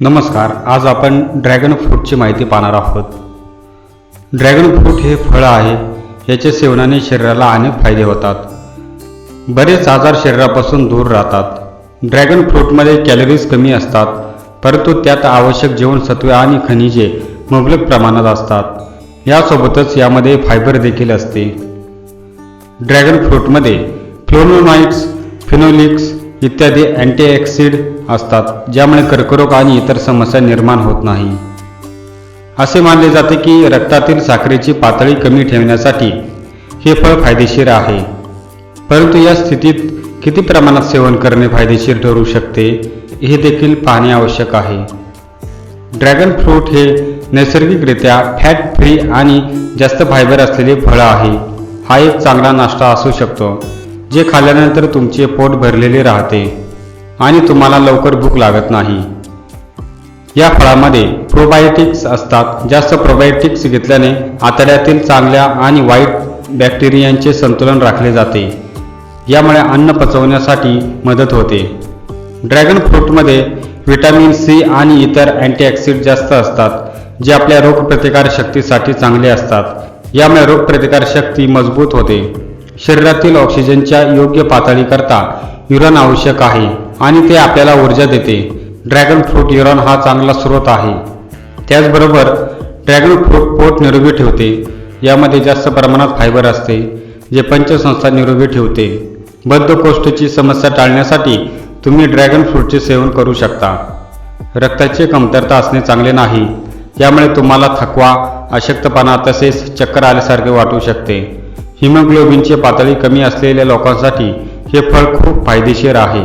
नमस्कार आज आपण ड्रॅगन फ्रूटची माहिती पाहणार आहोत. ड्रॅगन फ्रूट हे फळ आहे याच्या सेवनाने शरीराला अनेक फायदे होतात. बरेच आजार शरीरापासून दूर राहतात. ड्रॅगन फ्रूटमध्ये कॅलरीज कमी असतात परंतु त्यात आवश्यक जीवनसत्वे आणि खनिजे मुबलक प्रमाणात असतात. यासोबतच यामध्ये फायबर देखील असते. ड्रॅगन फ्रूटमध्ये फ्लोनोमाइट्स फिनोलिक्स इत्यादी अँटीऑक्सिड असतात ज्यामुळे कर्करोग आणि इतर समस्या निर्माण होत नाही. असे मानले जाते की रक्तातील साखरेची पातळी कमी ठेवण्यासाठी हे फळ फायदेशीर आहे. परंतु या स्थितीत किती प्रमाणात सेवन करणे फायदेशीर ठरू शकते हे देखील पाहणे आवश्यक आहे. ड्रॅगन फ्रूट हे नैसर्गिकरित्या फॅट फ्री आणि जास्त फायबर असलेले फळ आहे. हा एक चांगला नाश्ता असू शकतो. जे खाल्ल्यानंतर तुमचे पोट भरलेले राहते आणि तुम्हाला लवकर भूक लागत नाही. या फळामध्ये प्रोबायोटिक्स असतात. जास्त प्रोबायोटिक्स घेतल्याने आतड्यातील चांगल्या आणि वाईट बॅक्टेरियांचे संतुलन राखले जाते. यामुळे अन्न पचवण्यासाठी मदत होते. ड्रॅगन फ्रूटमध्ये व्हिटॅमिन सी आणि इतर अँटीऑक्सिड जास्त असतात जे आपल्या रोगप्रतिकार शक्तीसाठी चांगले असतात. यामुळे रोगप्रतिकार शक्ती मजबूत होते. शरीरातील ऑक्सिजनच्या योग्य पातळीकरता युरन आवश्यक आहे आणि ते आपल्याला ऊर्जा देते. ड्रॅगन फ्रूट युरन हा चांगला स्रोत आहे. त्याचबरोबर ड्रॅगन फ्रूट पोट निरोगी ठेवते. यामध्ये जास्त प्रमाणात फायबर असते जे पंचसंस्था निरोगी ठेवते. बद्धकोष्ठची समस्या टाळण्यासाठी तुम्ही ड्रॅगन फ्रूटचे सेवन करू शकता. रक्ताची कमतरता असणे चांगले नाही. यामुळे तुम्हाला थकवा अशक्तपणा तसेच चक्कर आल्यासारखे वाटू शकते. हिमोग्लोबिनची पातळी कमी असलेल्या लोकांसाठी हे फळ खूप फायदेशीर आहे.